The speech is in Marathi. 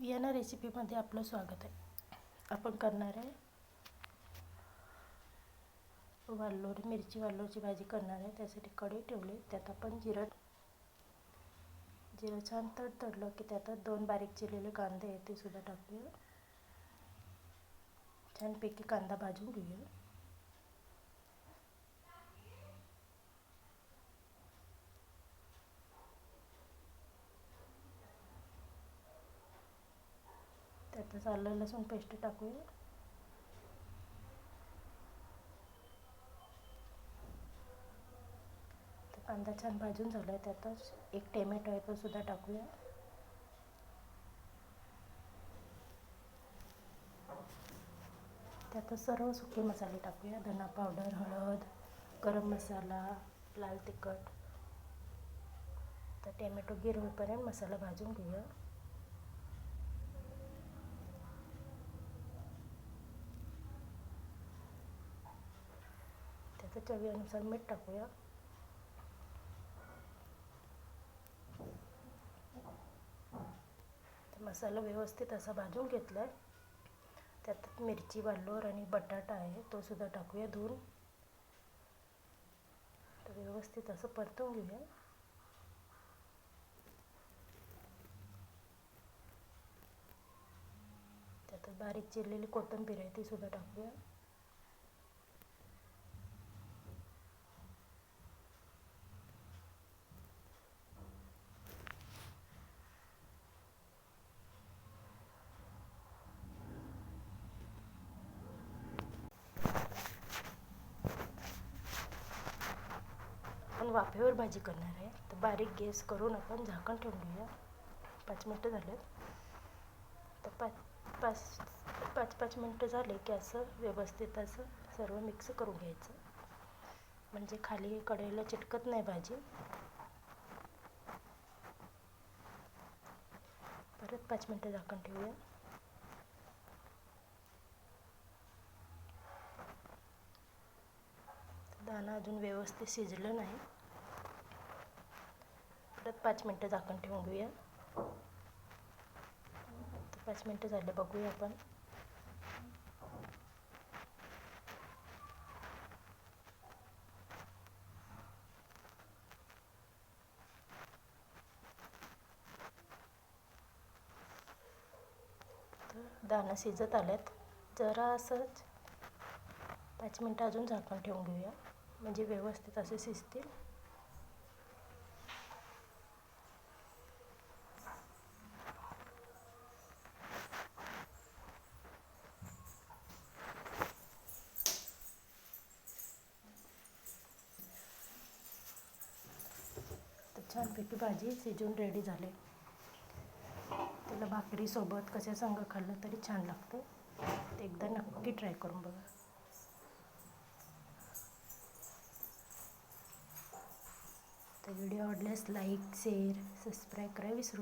वियाना रेसिपीमध्ये आपलं स्वागत आहे. आपण करणार आहे वालोर मिरची वालोरची भाजी करणार आहे. त्यासाठी कढई ठेवली. त्यात आपण जिरं जिरं छान तडतडलं की त्यात दोन बारीक चिरलेले कांदे आहेत ते सुद्धा टाकूया. छानपैकी कांदा भाजून घेऊया. त्यातच आलं लसूण पेस्ट टाकूया. कांदा छान भाजून झाला आहे त्यातच एक टेमॅटो आहे तो सुद्धा टाकूया. त्यातच सर्व सुके मसाले टाकूया धना पावडर हळद गरम मसाला लाल तिखट. तर टॅमॅटो गिर होईपर्यंत मसाला भाजून घेऊया. चवीनुसार मीठ टाकूया मसाला व्यवस्थित असा भाजून घेतला आहे त्यात मिरची, वालोर आणि बटाटा आहे तो सुद्धा टाकूया धुवून. तर व्यवस्थित असं परतून घेऊया. त्यात बारीक चिरलेली कोथिंबीर आहे, ती सुद्धा टाकूया. आपण वाफेवर भाजी करणार आहे. तर बारीक गॅस करून आपण झाकण ठेवून घेऊया. पाच मिनटं झाले तर पाच पाच पाच पाच मिनटं झाले की असं व्यवस्थित असं सर्व मिक्स करून घ्यायचं. म्हणजे खाली कढईला चिटकत नाही भाजी. परत पाच मिनटं झाकण ठेवूया. दाणा अजून व्यवस्थित शिजलं नाही. परत पाच मिनटं झाकण ठेवून घेऊया. पाच मिनटं झाले बघूया आपण. दाणं शिजत आल्यात. जरा असंच पाच मिनटं अजून झाकण ठेवून घेऊया. म्हणजे व्यवस्थित असे शिजतील. छानपैकी भाजी शिजून रेडी झाले. त्याला भाकरीसोबत कशा संग खाल्लं तरी छान लागतं. ते एकदा नक्की ट्राय करून बघा. तर व्हिडिओ आवडल्यास लाईक शेअर सबस्क्राईब करा विसरू